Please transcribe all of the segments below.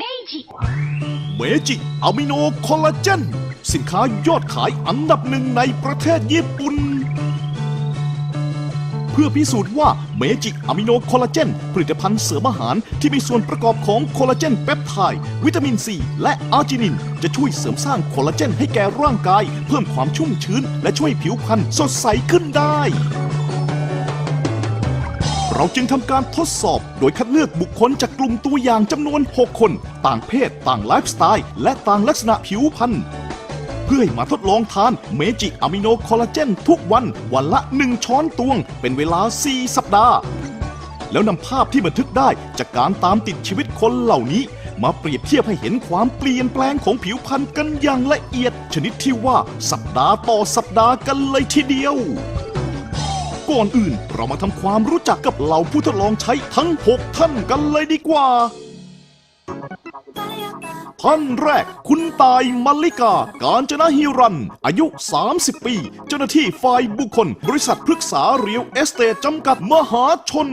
明治เมจิอะมิโนคอลลาเจน สินค้ายอดขายอันดับหนึ่งในประเทศญี่ปุ่น เพื่อพิสูจน์ว่าเมจิอะมิโนคอลลาเจน ผลิตภัณฑ์เสริมอาหารที่มีส่วนประกอบของคอลลาเจนเปปไทด์วิตามินซี และอาร์จินิน จะช่วยเสริมสร้างคอลลาเจนให้แก่ร่างกาย เพิ่มความชุ่มชื้น และช่วยผิวพรรณสดใสขึ้นได้ เราจึงทำการทดสอบ โดยคัดเลือกบุคคลจากกลุ่มตัวอย่างจำนวน 6 คน ต่างเพศ ต่างไลฟ์สไตล์ และต่างลักษณะผิวพรรณเพื่อให้มาทดลองทานเมจิอะมิโนคอลลาเจนทุกวันวันละ 1 ช้อนตวง เป็นเวลา 4 สัปดาห์ แล้วนำภาพที่บันทึกได้จากการตามติดชีวิตคนเหล่านี้ มาเปรียบเทียบให้เห็นความเปลี่ยนแปลงของผิวพรรณกันอย่างละเอียด ชนิดที่ว่าสัปดาห์ต่อสัปดาห์กันเลยทีเดียว ก่อนอื่น เรามาทำความรู้จักกับเหล่าผู้ทดลองใช้ทั้ง 6 ท่านกันเลยดีกว่า ท่านแรก คุณตายมัลลิกา การจนะฮิรัน อายุ 30 ปี เจ้าหน้าที่ฝ่ายบุคคล บริษัทพฤกษาเรียวเอสเตจำกัดมหาชน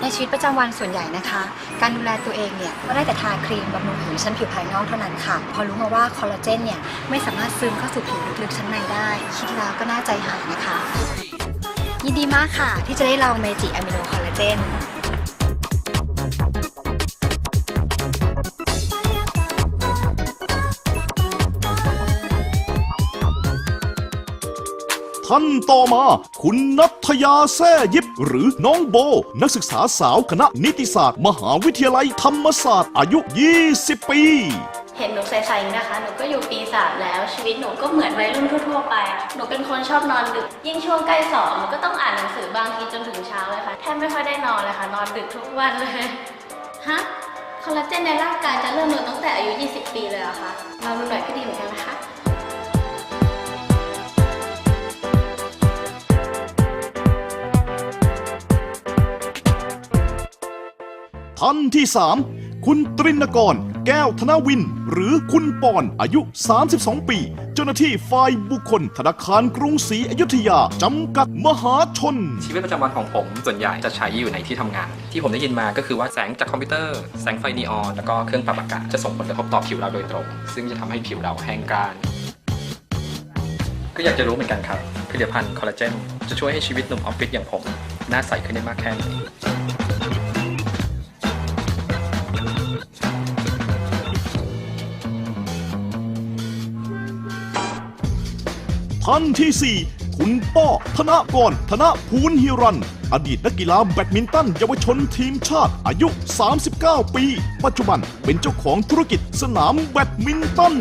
ในชีวิตประจำวันส่วนใหญ่นะคะ การดูแลตัวเองเนี่ยก็ได้แต่ทาครีมบำรุงผิวชั้นผิวภายนอกเท่านั้นค่ะ พอรู้มาว่าคอลลาเจนเนี่ยไม่สามารถซึมเข้าสู่ผิวลึกๆชั้นในได้ คิดแล้วก็น่าใจหายนะคะ ยินดีมากค่ะ ที่จะได้ลองเมจิอะมิโนคอลลาเจนท่านต่อมา คุณนัทยาแซ่ยิบ หรือน้องโบ นักศึกษาสาวคณะนิติศาสตร์ มหาวิทยาลัยธรรมศาสตร์อายุ 20 ปี เห็นหนูใสๆอย่นะคะ หนูก็อยู่ปีสามแล้ว ชีวิตหนูก็เหมือนวัยรุ่นทั่วๆไปอะหนูเป็นคนชอบนอนดึก ยิ่งช่วงใกล้สอบหนูก็ต้องอ่านหนังสือบางทีจนถึงเช้าเลยค่ะ แทบไม่ค่อยได้นอนเลยค่ะ นอนดึกทุกวันเลย ฮะ คอลลาเจนในร่างกายจะเริ่มลดตั้งแต่อายุ 20 ปีเลยเหรอคะเราดูหน่อยก็ดีเหมือนกันนะคะท่านที่ 3 คุณตรินกร แก้วธนวิน หรือคุณปอนอายุ 32 ปี เจ้าหน้าที่ฝ่ายบุคคล ธนาคารกรุงศรีอยุธยา จำกัดมหาชน ชีวิตประจำวันของผมส่วนใหญ่จะใช้อยู่ในที่ทำงาน ที่ผมได้ยินมาก็คือว่าแสงจากคอมพิวเตอร์ แสงไฟนีออน แล้วก็เครื่องปรับอากาศจะส่งผลกระทบต่อผิวเราโดยตรง ซึ่งจะทำให้ผิวเราแห้งกร้าน ก็อยากจะรู้เหมือนกันครับผลิตภัณฑ์คอลลาเจนจะช่วยให้ชีวิตหนุ่มออฟฟิศอย่างผม หน้าใสขึ้นได้มากแค่ไหน ท่านที่ 4 คุณป้อธนากร ธนภูลฮิรัน อดีตนักกีฬาแบดมินตันเยาวชนทีมชาติอายุ 39 ปี ปัจจุบันเป็นเจ้าของธุรกิจสนามแบดมินตัน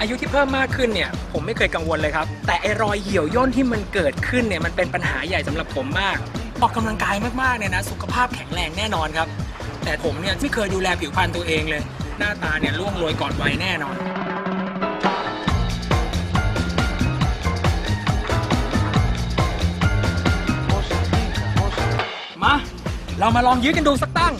อายุที่เพิ่มมากขึ้นเนี่ยผมไม่เคยกังวลเลยครับ แต่ไอรอยเหี่ยวย่นที่มันเกิดขึ้นเนี่ยมันเป็นปัญหาใหญ่สำหรับผมมาก ออกกำลังกายมากๆเนี่ยนะสุขภาพแข็งแรงแน่นอนครับ แต่ผมเนี่ยไม่เคยดูแลผิวพรรณตัวเองเลย หน้าตาเนี่ยร่วงโรยก่อนวัยแน่นอน เรามาลองยื้อกันดูสักตั้ง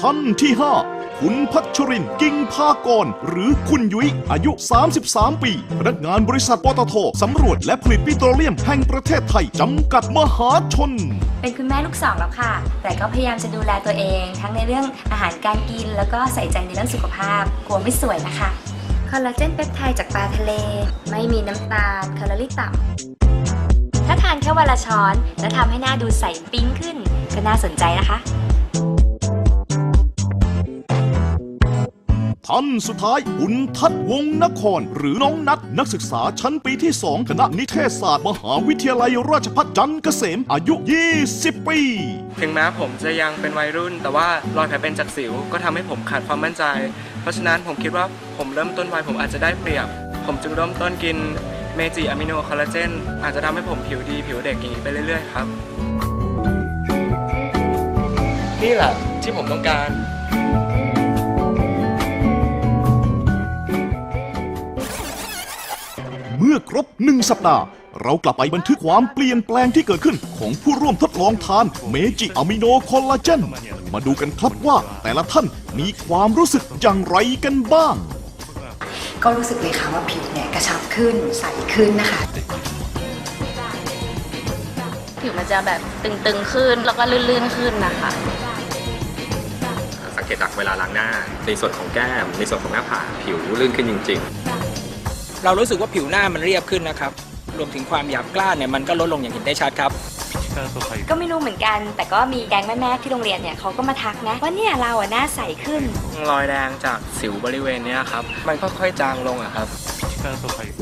ท่านที่ 5 คุณพัชรินทร์กิ่งพากร หรือคุณยุ้ยอายุ 33 ปีพนักงานบริษัทปตทสำรวจและผลิตปิโตรเลียมแห่งประเทศไทย จำกัดมหาชน เป็นคุณแม่ลูกสองแล้วค่ะ แต่ก็พยายามจะดูแลตัวเอง ทั้งในเรื่องอาหารการกิน แล้วก็ใส่ใจในเรื่องสุขภาพ กลัวไม่สวยนะคะ คอลลาเจนเปปไทด์จากปลาทะเล ไม่มีน้ำตาล แคลอรี่ต่ำ ถ้าทานแค่วันละช้อนและทำให้หน้าดูใสปิ๊งขึ้น ก็น่าสนใจนะคะท่านสุดท้ายคุณทัศน์วงศ์นคร หรือน้องนัดนักศึกษาชั้นปีที่ 2 คณะนิเทศศาสตร์ มหาวิทยาลัยราชภัฏจันทร์เกษม อายุ 20 ปี ถึงแม้ผมจะยังเป็นวัยรุ่น แต่ว่ารอยแผลเป็นจากสิวก็ทำให้ผมขาดความมั่นใจ เพราะฉะนั้นผมคิดว่าผมเริ่มต้นวัยผมอาจจะได้เปรียบ ผมจึงเริ่มต้นกิน เมจิอะมิโนคอลลาเจนอาจจะทำให้ผมผิวดีผิวเด็กอย่างนี้ไปเรื่อยๆครับ นี่แหละที่ผมต้องการ เมื่อครบ1สัปดาห์ เรากลับไปบันทึกความเปลี่ยนแปลงที่เกิดขึ้นของผู้ร่วมทดลองทานเมจิอะมิโนคอลลาเจน มาดูกันครับว่าแต่ละท่านมีความรู้สึกอย่างไรกันบ้าง ก็รู้สึกเลยค่ะว่าผิวเนี่ยกระชับขึ้นใสขึ้นนะคะพผิวมันจะแบบตึงๆขึ้นแล้วก็ลื่นๆขึ้นนะคะ สังเกตจากเวลาล้างหน้า ในส่วนของแก้ม ในส่วนของหน้าผากผิวลื่นขึ้นจริง ๆ เรารู้สึกว่าผิวหน้ามันเรียบขึ้นนะครับ รวมถึงความหยาบกร้านเนี่ยมันก็ลดลงอย่างเห็นได้ชัดครับ ก็ไม่รู้เหมือนกัน แต่ก็มีแก๊งแม่ๆที่โรงเรียนเนี่ยเขาก็มาทักนะว่าเนี่ยเราอะหน้าใสขึ้น รอยแดงจากสิวบริเวณเนี้ยครับ มันค่อยๆจางลงอะครับ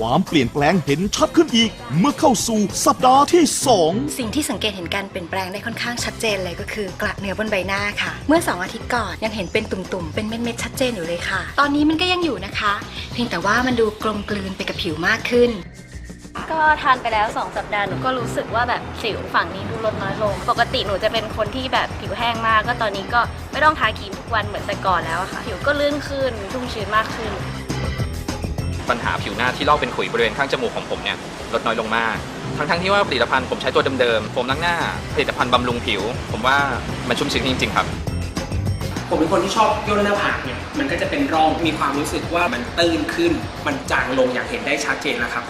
ความเปลี่ยนแปลงเห็นชัดขึ้นอีก เมื่อเข้าสู่สัปดาห์ที่ 2 สิ่งที่สังเกตเห็นการเปลี่ยนแปลงได้ค่อนข้างชัดเจนเลยก็คือกระเนื้อบนใบหน้าค่ะ เมื่อ 2 อาทิตย์ก่อนยังเห็นเป็นตุ่มๆ เป็นเม็ดๆชัดเจนอยู่เลยค่ะ ตอนนี้มันก็ยังอยู่นะคะ เพียงแต่ว่ามันดูกลมกลืนไปกับผิวมากขึ้น ก็ทานไปแล้ว 2 สัปดาห์หนูก็รู้สึกว่าแบบสิวฝั่งนี้ดูลดน้อยลง ปกติหนูจะเป็นคนที่แบบผิวแห้งมาก ก็ตอนนี้ก็ไม่ต้องทาครีมทุกวันเหมือนแต่ก่อนแล้วอะค่ะ ผิวก็ลื่นขึ้นชุ่มชื้นมากขึ้น ปัญหาผิวหน้าที่ลอกเป็นขุยบริเวณข้างจมูกของผมเนี่ยลดน้อยลงมาก ทั้งๆที่ว่าผลิตภัณฑ์ผมใช้ตัวเดิมๆโฟมล้างหน้า ผลิตภัณฑ์บำรุงผิว ผมว่ามันชุ่มชื้นจริงๆครับผมเป็นคนที่ชอบย่นหน้าผากเนี่ย มันก็จะเป็นร่อง มีความรู้สึกว่ามันตื้นขึ้น มันจางลงอย่างเห็นได้ชัดเจนแล้วครับ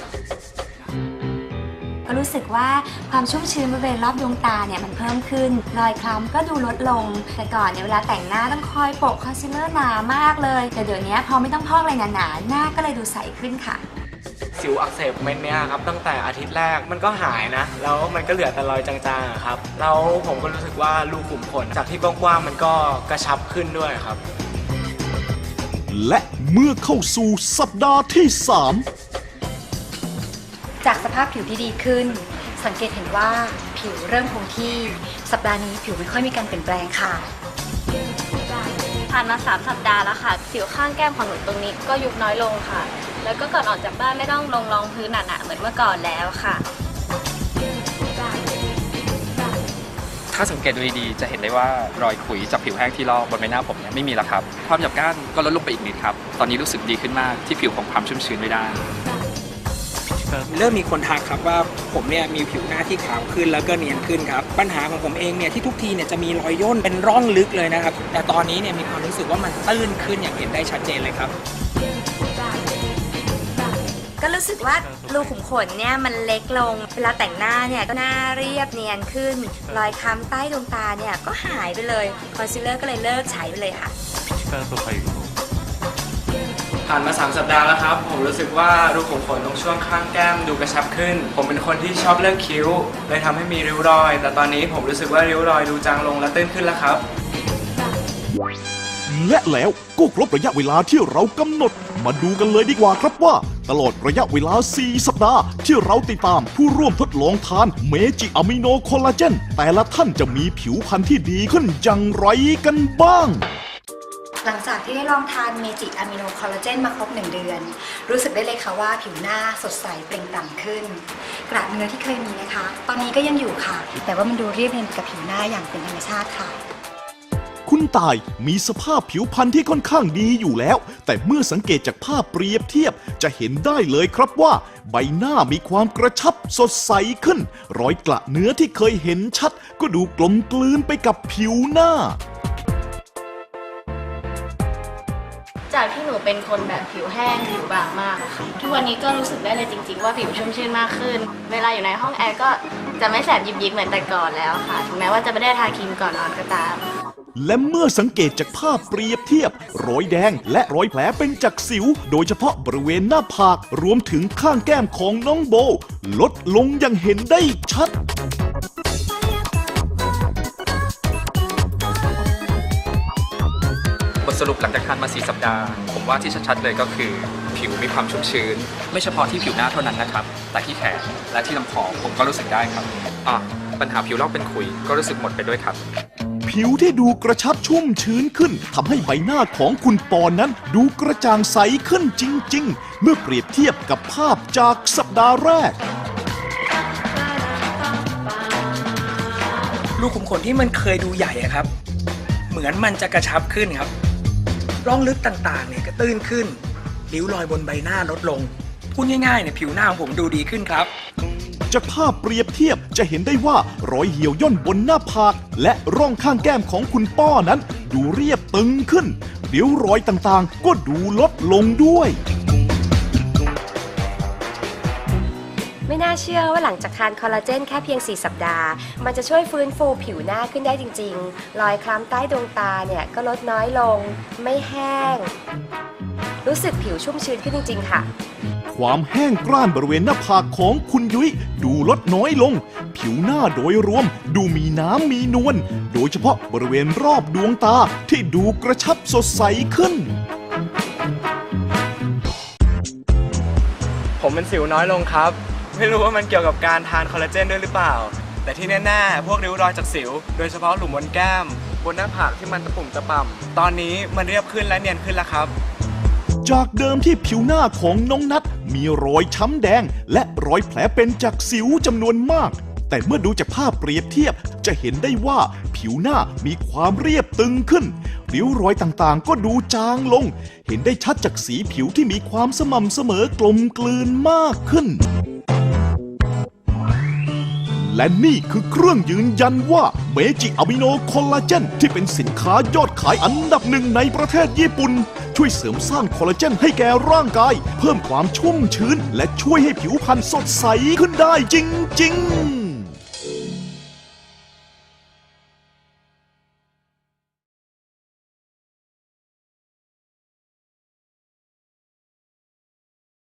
ก็รู้สึกว่าความชุ่มชื้นบริเวณรอบดวงตาเนี่ยมันเพิ่มขึ้น รอยคล้ำก็ดูลดลง แต่ก่อนเนี่ยเวลาแต่งหน้าต้องคอยโปะคอนซีลเลอร์หนามากเลย แต่เดี๋ยวนี้พอไม่ต้องพอกอะไรหนาๆหน้าก็เลยดูใสขึ้นค่ะ สิวอักเสบเม็ดเนี้ยครับตั้งแต่อาทิตย์แรกมันก็หายนะ แล้วมันก็เหลือแต่รอยจางๆอะครับแล้วผมก็รู้สึกว่ารูขุมขนจากที่กว้างๆมันก็กระชับขึ้นด้วยครับ และเมื่อเข้าสู่สัปดาห์ที่ 3 จากสภาพผิวที่ดีขึ้น สังเกตเห็นว่าผิวเริ่มคงที่ สัปดาห์นี้ผิวไม่ค่อยมีการเปลี่ยนแปลงค่ะ ผ่านมา 3 สัปดาห์แล้วค่ะ สิวข้างแก้มของหนูตรงนี้ก็ยุบน้อยลงค่ะ แล้วก็ก่อนออกจากบ้านไม่ต้องลงรองพื้นหนาๆเหมือนเมื่อก่อนแล้วค่ะ ถ้าสังเกตดูดีๆ จะเห็นได้ว่ารอยขุยจากผิวแห้งที่ลอกบนใบหน้าผมเนี่ยไม่มีแล้วครับ ความหยาบก้านก็ลดลงไปอีกนิดครับ ตอนนี้รู้สึกดีขึ้นมากที่ผิวของความชุ่มชื้นไม่ได้ เริ่มมีคนทักครับว่าผมเนี่ยมีผิวหน้าที่ขาวขึ้นแล้วก็เนียนขึ้นครับ ปัญหาของผมเองเนี่ยที่ทุกทีเนี่ยจะมีรอยย่นเป็นร่องลึกเลยนะครับ แต่ตอนนี้เนี่ยมีความรู้สึกว่ามันตื้นขึ้นอย่างเห็นได้ชัดเจนเลยครับ ก็รู้สึกว่ารูขุมขนเนี่ยมันเล็กลง เวลาแต่งหน้าเนี่ยก็หน้าเรียบเนียนขึ้น รอยค้ำใต้ดวงตาเนี่ยก็หายไปเลย คอนซีลเลอร์ก็เลยเลิกใช้ไปเลยค่ะ ผ่านมา 3 สัปดาห์แล้วครับ ผมรู้สึกว่ารูขุมขนตรงช่วงข้างแก้มดูกระชับขึ้น ผมเป็นคนที่ชอบเลือกคิ้วเลยทำให้มีริ้วรอย แต่ตอนนี้ผมรู้สึกว่าริ้วรอยดูจางลงและตื้นขึ้นแล้วครับ และแล้วก็ครบระยะเวลาที่เรากำหนด มาดูกันเลยดีกว่าครับว่า ตลอดระยะเวลา 4 สัปดาห์ ที่เราติดตามผู้ร่วมทดลองทานเมจิอะมิโนคอลลาเจนแต่ละท่านจะมีผิวพรรณที่ดีขึ้นอย่างไรกันบ้าง หลังจากที่ได้ลองทานเมจิอะมิโนคอลลาเจนมาครบ 1 เดือน รู้สึกได้เลยค่ะว่าผิวหน้าสดใสเปล่งปลั่งขึ้น กระเนื้อที่เคยมีนะคะ ตอนนี้ก็ยังอยู่ค่ะ แต่ว่ามันดูเรียบเนียนกับผิวหน้าอย่างเป็นธรรมชาติค่ะ คุณตายมีสภาพผิวพรรณที่ค่อนข้างดีอยู่แล้ว แต่เมื่อสังเกตจากภาพเปรียบเทียบ จะเห็นได้เลยครับว่า ใบหน้ามีความกระชับสดใสขึ้น รอยกระเนื้อที่เคยเห็นชัด ก็ดูกลมกลืนไปกับผิวหน้า จากที่หนูเป็นคนแบบผิวแห้งผิวบางมากอะค่ะทุกวันนี้ก็รู้สึกได้เลยจริง ๆ ว่าผิวชุ่มชื่นมากขึ้น เวลาอยู่ในห้องแอร์ก็จะไม่แสบยิบยิบเหมือนแต่ก่อนแล้วค่ะ ถึงแม้ว่าจะไม่ได้ทาครีมก่อนนอนก็ตาม และเมื่อสังเกตจากภาพเปรียบเทียบ รอยแดงและรอยแผลเป็นจากสิว โดยเฉพาะบริเวณหน้าผาก รวมถึงข้างแก้มของน้องโบ ลดลงอย่างเห็นได้ชัด รุปหลังจากทานมา 4 สัปดาห์ ผมว่าที่ชัดๆเลยก็คือ ผิวมีความชุ่มชื้น ไม่เฉพาะที่ผิวหน้าเท่านั้นนะครับ แต่ที่แขนและที่ลำคอผมก็รู้สึกได้ครับอะปัญหาผิวลอกเป็นขุยก็รู้สึกหมดไปด้วยครับผิวที่ดูกระชับชุ่มชื้นขึ้นทำให้ใบหน้าของคุณปอนนั้น ดูกระจ่างใสขึ้นจริง ๆ เมื่อเปรียบเทียบกับภาพจากสัปดาห์แรกรูขุมขนที่มันเคยดูใหญ่อะครับ เหมือนมันจะกระชับขึ้นครับ ร่องลึกต่างๆเนี่ยก็ตื้นขึ้นริ้วรอยบนใบหน้าลดลง พูดง่ายๆเนี่ยผิวหน้าของผมดูดีขึ้นครับ จากภาพเปรียบเทียบจะเห็นได้ว่ารอยเหี่ยวย่นบนหน้าผาก และร่องข้างแก้มของคุณป้อนั้น ดูเรียบตึงขึ้นริ้วรอยต่างๆ ก็ดูลดลงด้วย เชื่อว่าหลังจากทานคอลลาเจนแค่เพียง 4 สัปดาห์ มันจะช่วยฟื้นฟูผิวหน้าขึ้นได้จริง ๆ รอยคล้ำใต้ดวงตาเนี่ยก็ลดน้อยลง ไม่แห้ง รู้สึกผิวชุ่มชื้นขึ้นจริง ๆ ค่ะ ความแห้งกร้านบริเวณหน้าผากของคุณยุ้ยดูลดน้อยลง ผิวหน้าโดยรวมดูมีน้ำมีนวลโดยเฉพาะบริเวณรอบดวงตาที่ดูกระชับสดใสขึ้น ผมเป็นสิวน้อยลงครับ ไม่รู้ว่ามันเกี่ยวกับการทานคอลลาเจนด้วยหรือเปล่า แต่ที่แน่ๆพวกริ้วรอยจากสิว โดยเฉพาะหลุมบนแก้ม บนหน้าผากที่มันตะปุ่มตะป่ำตอนนี้มันเรียบขึ้นและเนียนขึ้นแล้วครับ จากเดิมที่ผิวหน้าของน้องนัทมีรอยช้ำแดง และรอยแผลเป็นจากสิวจำนวนมาก แต่เมื่อดูจากภาพเปรียบเทียบจะเห็นได้ว่าผิวหน้ามีความเรียบตึงขึ้น ริ้วรอยต่างๆ ก็ดูจางลง เห็นได้ชัดจากสีผิวที่มีความสม่ำเสมอกลมกลืนมากขึ้น และนี่คือเครื่องยืนยันว่าเมจิอะมิโนคอลลาเจนที่เป็นสินค้ายอดขายอันดับหนึ่งในประเทศญี่ปุ่น ช่วยเสริมสร้างคอลลาเจนให้แก่ร่างกาย เพิ่มความชุ่มชื้น และช่วยให้ผิวพรรณสดใสขึ้นได้จริง ๆ